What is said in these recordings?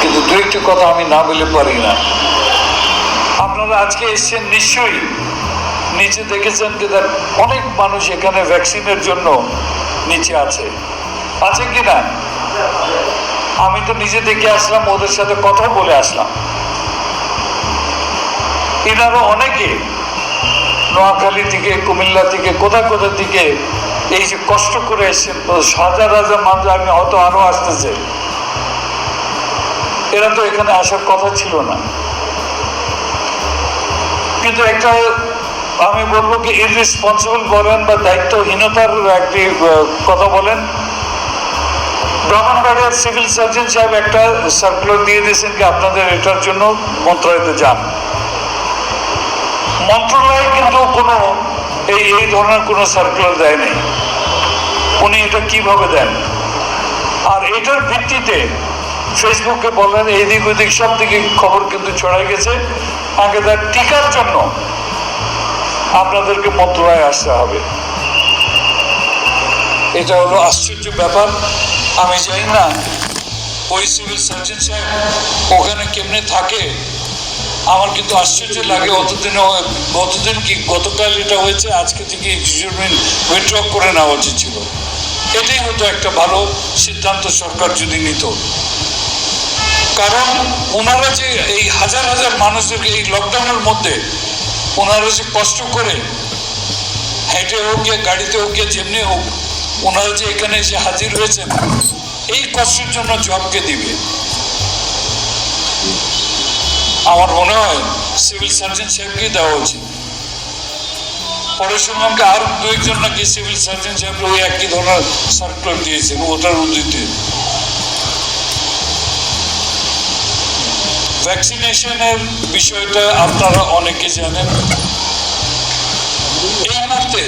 কিন্তু দু একটি কথা আমি না বলে পারি না। আপনারা আজকে এসছেন নিশ্চয়ই। নিচে দেখেছেন যে তার অনেক মানুষ এখানে ভ্যাকসিনের জন্য নিচে আছে। আছে কি না? আমি তো নিজে দেখে আসলাম, ওদের সাথে কথা বলে আসলাম। এনারা অনেকে নোয়াখালী থেকে, কুমিল্লা থেকে কোথায় কোথা থেকে এই যে কষ্ট করে এসেছেন, হাজার হাজার মানুষ, আমি হয়তো আরও আসতেছে। এরা তো এখানে আসার কথা ছিল না। কিন্তু একটা, আমি বলব কি ইররেসপন্সিবল বলেন বা দায়িত্বহীনতার একটি কথা বলেন। ব্রাহ্মণবাড়িয়ার সিভিল সার্জন সাহেব একটা সার্কুলার দিয়ে দিয়েছেন কি আপনাদের এটার জন্য মন্ত্রণালয়তে যান। মন্ত্রণালয় কিন্তু কোনো এই এই ধরনের কোনো সার্কুলার দেয়নি উনি এটা কীভাবে দেন? আর এটার ভিত্তিতে ফেসবুকে বলেন এদিক ওদিক সব দিকে খবর কিন্তু ছড়াই গেছে। আগে তার টিকার জন্য আপনাদেরকে মন্ত্রণালয়ে আসতে হবে। এটা হলো আশ্চর্য ব্যাপার। আমি জানি না, ওই সিভিল সার্জন সাহেব ওখানে কেমনে থাকে। আমার কিন্তু আশ্চর্য লাগে, অতদিনে অতদিন কি গতকাল এটা হয়েছে, আজকে থেকে উইথড্র করে নেওয়া উচিত ছিল। এটাই হতো একটা ভালো সিদ্ধান্ত সরকার যদি নিত। কারণ ওনারা যে এই হাজার হাজার মানুষদেরকে এই লকডাউনের মধ্যে ওনারা যে কষ্ট করে হেঁটে হোক গিয়ে গাড়িতে হোক গিয়ে যেমনি হোক, ওনারা যে এখানে এসে হাজির হয়েছেন, এই কষ্টের জন্য জবকে দিবে। আমার মনে হয় সিভিল সার্জন সাহেবকে দেওয়া উচিত। পরে শুনলাম কি আর দু একজন নাকি সিভিল সার্জন সাহেব ওই একই ধরনের সার্কুলার দিয়েছেন, ওটার উদ্ধৃতি। ভ্যাকসিনেশনের বিষয়টা আপনারা অনেকে জানেন। এই মুহূর্তে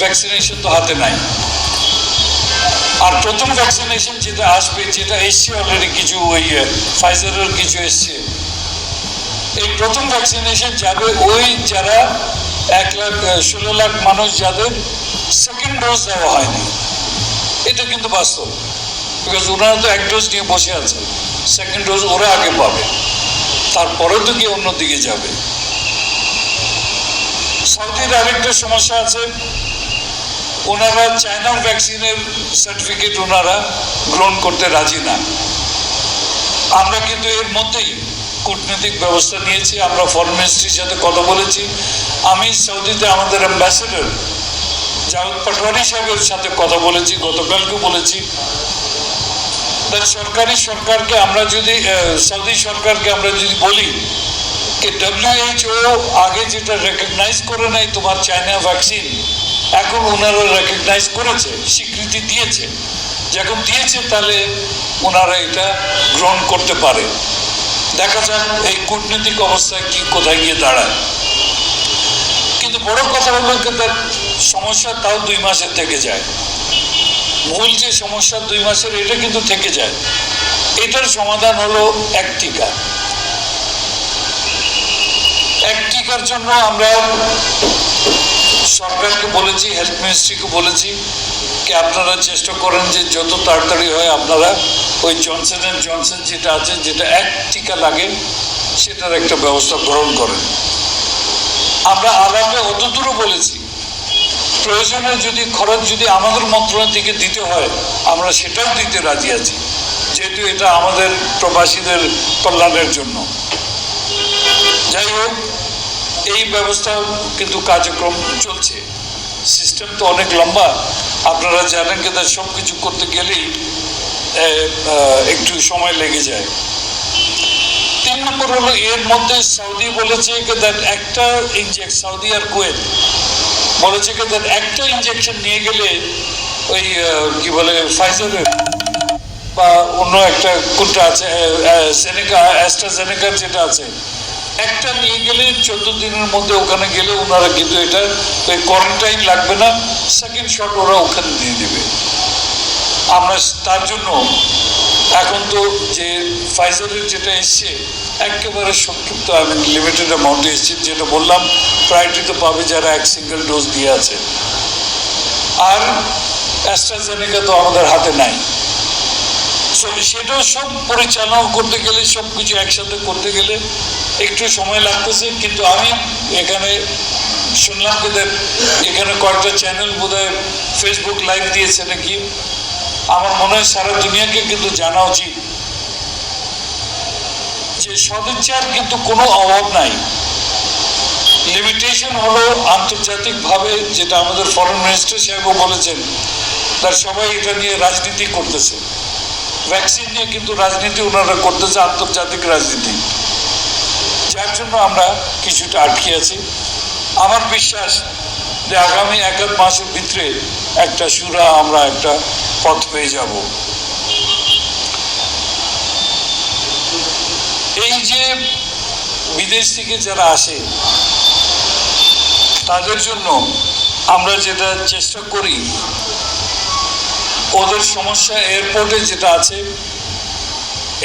ভ্যাকসিনেশন তো হাতে নাই। আর প্রথম ভ্যাকসিনেশন যেটা আসবে, যেটা এসছে অলরেডি কিছু ওই ফাইজারের কিছু এসছে। এই প্রথম ভ্যাকসিনেশন যাবে ওই যারা এক লাখ ষোলো লাখ মানুষ যাদের সেকেন্ড ডোজ দেওয়া হয়নি। এটা কিন্তু বাস্তব। বিকজ ওনারা তো এক ডোজ নিয়ে বসে আছে। সেকেন্ড ডোজ ওরা আগে পাবে। তারপরে তো কি অন্যদিকে যাবে। সৌদির আরেকটা সমস্যা আছে। ওনারা চায়নার ভ্যাকসিনের সার্টিফিকেট ওনারা গ্রহণ করতে রাজি না। আমরা কিন্তু এর মধ্যেই কূটনৈতিক ব্যবস্থা নিয়েছি, আমরা ফরেন মিনিস্ট্রির সাথে কথা বলেছি। আমি সৌদিতে আমাদের অ্যাম্বাসেডর জাভেদ পাটোয়ারি সাহেবের সাথে কথা বলেছি গতকালকে বলেছি। সরকারি সরকারকে আমরা যদি সৌদি সরকারকে আমরা যদি বলি যে ডব্লিউএইচও আগে যেটা রেকগনাইজ করে নাই তোমার চায়না ভ্যাকসিন এখন ওনারা রেকগনাইজ করেছে, স্বীকৃতি দিয়েছে। যখন দিয়েছে তাহলে ওনারা এটা গ্রহণ করতে পারে। দেখা যাক এই কূটনৈতিক অবস্থা কি কোথায় গিয়ে দাঁড়ায়। কিন্তু বড় কথা হলো সমস্যা তাও দুই মাসের থেকে যায়। মূল যে সমস্যা দুই মাসের, এটা কিন্তু থেকে যায়। এটার সমাধান হলো এক টিকা। এক টিকার জন্য আমরা সরকারকে বলেছি, হেলথ মিনিস্ট্রিকে বলেছি কি আপনারা চেষ্টা করেন যে যত তাড়াতাড়ি হয় আপনারা ওই জনসন অ্যান্ড জনসন যেটা আছে, যেটা এক টিকা লাগে, সেটার একটা ব্যবস্থা গ্রহণ করেন। আমরা আলাপে অত দূরও বলেছি প্রয়োজনে যদি খরচ যদি আমাদের মন্ত্রণালয় থেকে দিতে হয়, আমরা সেটাও দিতে রাজি আছি। যেহেতু এটা আমাদের প্রবাসীদের কল্যাণের জন্য। যাই হোক, এই ব্যবস্থা কিন্তু কার্যক্রম চলছে। সিস্টেম তো অনেক লম্বা। আপনারা জানেন কিন্তু সব কিছু করতে গেলেই একটু সময় লেগে যায়। তিন নম্বর হলো, এর মধ্যে সৌদি বলেছে that একটা ইনজেক্ট সৌদি আর কুয়েত। বলেছে কি that একটা ইঞ্জেকশন নিয়ে গেলে ওই কি বলে ফাইজারের বা অন্য একটা কোনটা আছে সেনেকা অ্যাস্ট্রাজেনেকার যেটা আছে, একটা নিয়ে গেলে চোদ্দ দিনের মধ্যে ওখানে গেলে ওনারা কিন্তু এটা, ওই কোয়ারেন্টাইন লাগবে না সেকেন্ড শট ওরা ওখানে দিয়ে দেবে। আমরা তার জন্য এখন তো যে ফাইজারের যেটা এসছে একেবারে সংক্ষিপ্ত আমি লিমিটেড অ্যামাউন্টে এসছে, যেটা বললাম প্রায়োরিটি তো পাবে যারা এক সিঙ্গেল ডোজ দিয়ে আছে। আর অ্যাস্ট্রাজেনেকা তো আমাদের হাতে নাই। সেটাও সব পরিচালনা করতে গেলে, সব কিছু একসাথে করতে গেলে একটু সময় লাগতেছে, কিন্তু আমি এখানে শুনলাম এদের, এখানে কয়েকটা চ্যানেল বোধহয় ফেসবুক লাইভ দিয়েছে নাকি? আমার মনে হয় সারা দুনিয়াকে কিন্তু জানা উচিত। যে সদিচ্ছার কিন্তু কোনো অভাব নাই। লিমিটেশন হলো আন্তর্জাতিকভাবে যেটা আমাদের ফরেন মিনিস্টার সাহেবও বলেছেন, তার সবাই এটা নিয়ে রাজনীতি করতেছে। ভ্যাকসিন নিয়ে কিন্তু রাজনীতি ওনারা করতেছে, আন্তর্জাতিক রাজনীতি। যার জন্য আমরা কিছুটা আটকে আছি। আমার বিশ্বাস যে আগামী এক এক মাসের ভিতরে একটা সুরা আমরা একটা পথ পেয়ে যাব। এই যে বিদেশ থেকে যারা আসে, তাদের জন্য আমরা যেটা চেষ্টা করি, ওদের সমস্যা এয়ারপোর্টে যেটা আছে,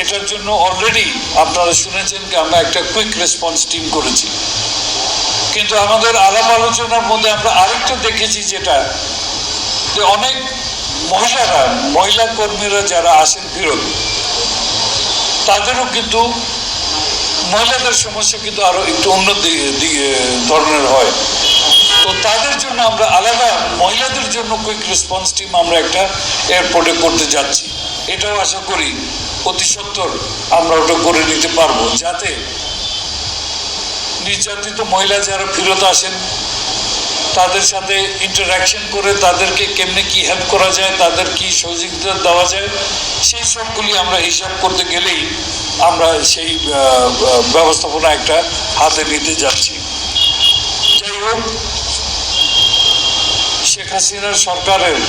এটার জন্য অলরেডি আপনারা শুনেছেন যে আমরা একটা কুইক রেসপন্স টিম করেছি। কিন্তু আমাদের আলাপ আলোচনার মধ্যে আমরা আরেকটা দেখেছি যেটা, যে অনেক মহিলারা, মহিলা কর্মীরা যারা আসেন ফেরত তাদেরও কিন্তু মহিলাদের সমস্যা কিন্তু আরও একটু অন্য ধরনের হয়। তো তাদের জন্য আমরা আলাদা, মহিলাদের জন্য কুইক রেসপন্স টিম আমরা একটা এয়ারপোর্টে করতে যাচ্ছি। এটাও আশা করি অতি সত্তর আমরা ওটা করে নিতে পারব, যাতে নির্যাতিত মহিলা যারা ফেরত আসেন তাদের সাথে ইন্টারাকশন করে তাদেরকে কেমনে কি হেল্প করা যায়, তাদের কি সহযোগিতা দেওয়া যায়, সেই সবগুলি আমরা হিসাব করতে গেলেই আমরা সেই ব্যবস্থাপনা একটা হাতে নিতে যাচ্ছি। যাই হোক, শেখ হাসিনার সরকারের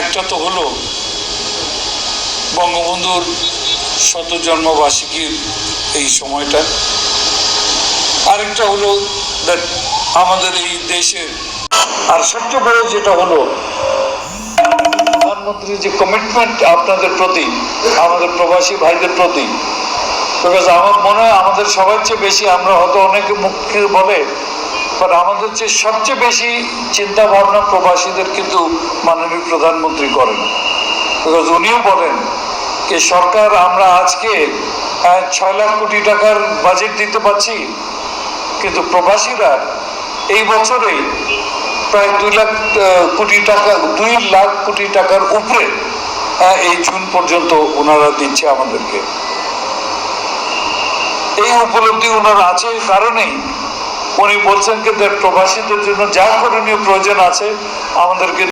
একটা তো হলো বঙ্গবন্ধুর শত জন্মবার্ষিকীর এই সময়টা। আরেকটা হলো that আমাদের এই দেশের আর সবচেয়ে বড় যেটা হলো, প্রধানমন্ত্রীর যে কমিটমেন্ট আপনাদের প্রতি, আমাদের প্রবাসী ভাইদের প্রতি বিকজ আমার মনে হয় আমাদের সবার চেয়ে বেশি আমরা হয়তো অনেকে মুখে বলে আমাদের চেয়ে সবচেয়ে বেশি চিন্তা ভাবনা প্রবাসীদের কিন্তু মাননীয় প্রধানমন্ত্রী করেন। বিকজ উনিও বলেন যে, সরকার, আমরা আজকে ছয় লাখ কোটি টাকার বাজেট দিতে পারছি, কিন্তু প্রবাসীরা এই বছরেই প্রায় দুই লাখ কোটি টাকা, দুই লাখ কোটি টাকার উপরে এই জুন পর্যন্ত ওনারা দিচ্ছে আমাদেরকে। এই উপলব্ধি ওনার আছে কারণেই উনি বলছেন যে প্রবাসীদের জন্য যা করণীয় প্রয়োজন আছে, আমাদেরকে